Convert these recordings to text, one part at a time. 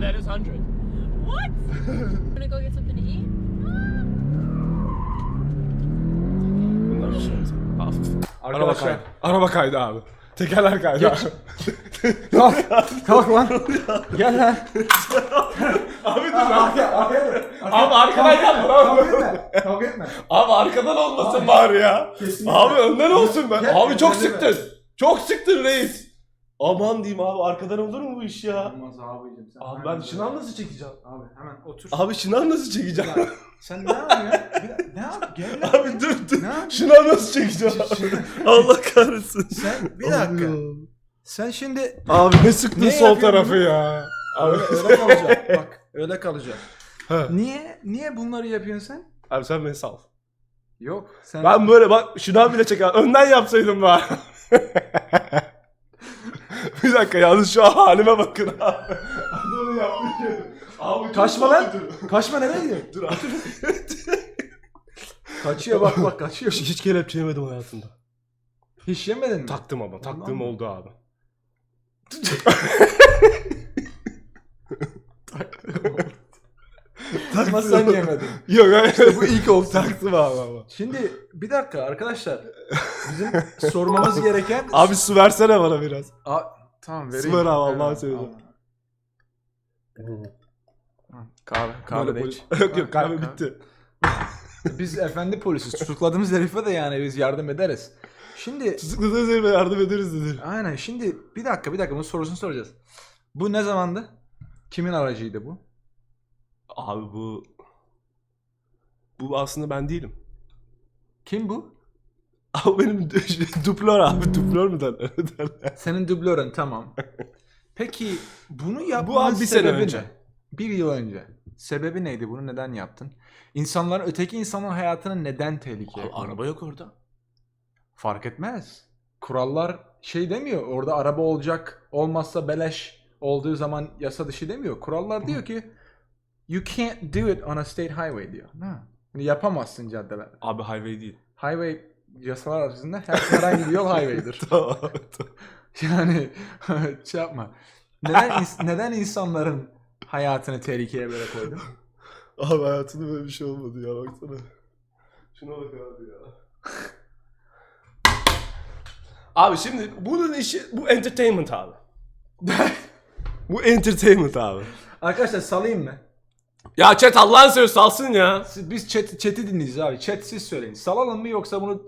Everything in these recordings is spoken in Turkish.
Yeah, that is 100. What? Gonna go get something to eat? Araba Arkadaşlar. kaydı. Araba kaydı abi. Tekerler kaydı. Kalk. Kalk lan. Gel lan. abi dur lan. Abi arkadan yapma Kavga lan. etme. Kavga etme. Abi arkadan olmasın bari ya. Abi önden olsun ben. Gel, Abi çok gel, sıktın. Çok sıktın reis. Aman diyeyim abi arkadan olur mu bu iş ya? Olmaz abicim sen. Abi ben şınav nasıl çekeceğim? Abi hemen otur. Abi şınav nasıl çekeceğim? Ya, Sen ne yapıyorsun? Bir- ne yap? Gel lan. Abi dur dur. Ne yapıyorsun? Şınav nasıl çekeceğim? Allah kahretsin. Sen bir dakika. Sen şimdi Abi ne sıktın Niye sol yapıyorsun tarafı bunu? ya? Abi, öyle, öyle kalacak. Bak öyle kalacak. Ha. Niye niye bunları yapıyorsun sen? abi sen beni sal. Yok. Sen Ben böyle bak şınav bile çeker. Önden yapsaydım bari. bir dakika yalnız şu an halime bakın abi. Adamı yapmış ya. Abi Kaçma lan. Kaçma nereye gidiyorsun? Dur abi. Kaçıyor bak bak kaçıyor. Hiç, hiç kelepçe yemedim hayatımda. Hiç yemedin mi? Taktım ama. Taktığım oldu abi. Ama sen yemedin. Yok hayır. Bu ilk oldu. Taktım abi ama. Şimdi bir dakika arkadaşlar. Bizim sormamız gereken... Abi su versene bana biraz. A- tamam vereyim. Ver abi, Allah'ını Ver abi, seversen. al. Kahve, kahve de iç. Yok yok kahve Kahve. bitti. Biz efendi polisiz. Tutukladığımız herife de yani biz yardım ederiz. Şimdi Tutukladığınız herime yardım ederiz dedi. aynen şimdi bir dakika bir dakika bunun sorusunu soracağız. Bu ne zamandı? Kimin aracıydı bu? Abi bu... Bu aslında ben değilim. Kim bu? Abi benim duplör abi duplör mü derler? Senin dublörün tamam. Peki bunu yapmanın Bu sene sebebi önce. ne? Bir yıl önce. Sebebi neydi? Bunu neden yaptın? İnsanların, öteki insanın hayatını neden tehlikeye Abi koydun? araba yok orada. Fark etmez. Kurallar şey demiyor. Orada araba olacak, olmazsa beleş olduğu zaman yasa dışı demiyor. Kurallar diyor ki you can't do it on a state highway diyor. Ha. Yani yapamazsın caddeler. Abi highway değil. Highway yasalar arasında her, herhangi bir yol highway'dir. tamam. tamam. Yani şey yapma. Neden neden insanların hayatını tehlikeye böyle koydun? Abi hayatımda böyle bir şey olmadı ya baksana. Şuna bak abi ya. abi şimdi bunun işi bu entertainment abi. bu entertainment abi. Arkadaşlar salayım mı? Ya chat Allah'ın seversen salsın ya. Siz- Biz chat, chat'i dinleyeceğiz abi. Chat siz söyleyin. Salalım mı yoksa bunu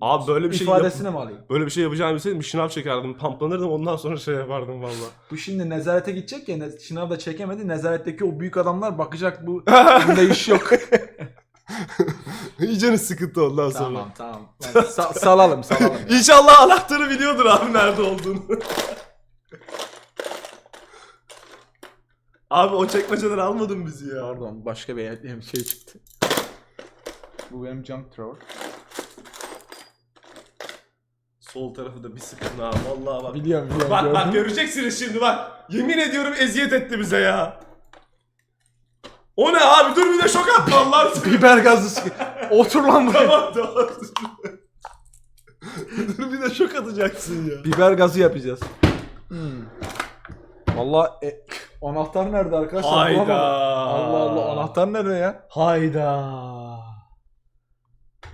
Abi böyle bir şey ifadesini yap- mi alayım? böyle bir şey yapacağımı bilseydim bir şınav çekerdim, pamplanırdım ondan sonra şey yapardım valla. Bu şimdi nezarete gidecek ya ne- şınav da çekemedi. Nezaretteki o büyük adamlar bakacak bu bunda iş yok. İyice sıkıntı ondan sonra. tamam tamam. Lan sa- salalım salalım. ya. İnşallah anahtarı biliyordur abi nerede olduğunu. abi o çekmeceden almadın bizi ya. Pardon başka bir şey çıktı. Bu benim jump thrower. Sol tarafı da bir sıkın abi vallahi bak. Biliyorum biliyorum Bak bak gördüm. göreceksiniz şimdi bak. Yemin ediyorum eziyet etti bize ya. O ne abi dur bir de şok atma Allah aşkına. Biber gazı sıkı. Otur lan buraya. tamam tamam. dur bir de şok atacaksın ya. Biber gazı yapacağız. Hmm. Valla e, anahtar nerede arkadaşlar? Hayda. Bulamadım. Allah Allah anahtar nerede ya? Hayda.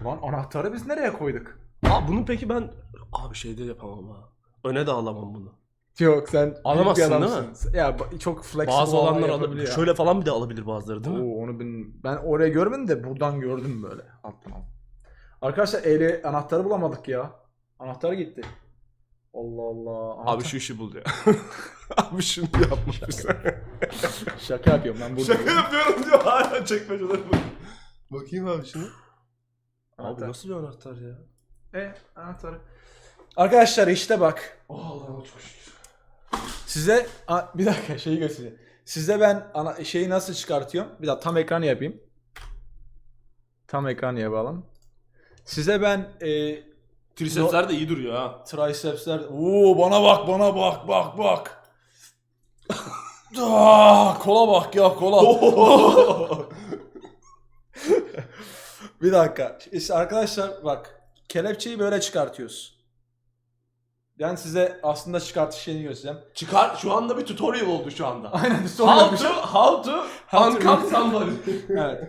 Lan anahtarı biz nereye koyduk? Abi bunu peki ben abi şeyde yapamam ha. Öne de alamam bunu. Yok sen Alamazsın büyük bir değil adamsın. Ya ba- çok flexible Bazı olan olanlar yapabiliyor alabilir. ya. Şöyle falan bir de alabilir bazıları değil mi? Oo, onu ben, ben oraya görmedim de buradan gördüm böyle. Alttan al. Arkadaşlar eyle anahtarı bulamadık ya. Anahtar gitti. Allah Allah. Anahtar... Abi şu işi bul ya. abi şunu yapma. Şaka yapıyorum ben burada. Şaka yapıyorum diyor hala çekmeceler bak. Bakayım abi şunu. Abi Anahtar. nasıl bir anahtar ya? E anahtarı. Arkadaşlar işte bak. Allah'ım çok şükür. Size a- bir dakika şeyi göstereyim. Size ben ana, şeyi nasıl çıkartıyorum? Bir daha tam ekranı yapayım. Tam ekranı yapalım. Size ben e, Tricepsler de iyi duruyor ha. tricepsler... Oo bana bak bana bak bak bak. Aa, kola bak ya kola. bir dakika. İşte arkadaşlar bak kelepçeyi böyle çıkartıyoruz. Ben size aslında çıkartış şeyini göstereceğim. Çıkar şu anda bir tutorial oldu şu anda. Aynen bir soru How yapmışım. to, how to How to uncuff somebody. Evet.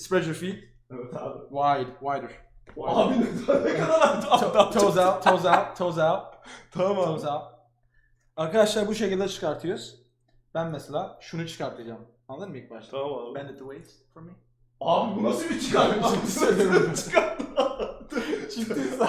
Spread your feet evet abi. wide, wider. Abi ne, ne kadar To- toes out, toes out, toes out, Tamam toes out. Arkadaşlar bu şekilde çıkartıyoruz. Ben mesela şunu çıkartacağım. Anladın mı ilk başta? Tamam abi. Bend at the waist for me. Abi bu nasıl bir çıkartma? Ciddi söylüyorum. Çıkartma. Ciddi